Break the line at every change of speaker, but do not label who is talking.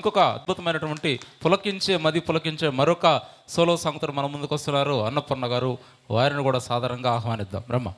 ఇంకొక అద్భుతమైనటువంటి పులకించే మది పులకించే మరొక సోలో సంగతులు మన ముందుకు వస్తున్నారు అన్నపూర్ణ గారు. వారిని కూడా సాధారణంగా ఆహ్వానిద్దాం. బ్రహ్మ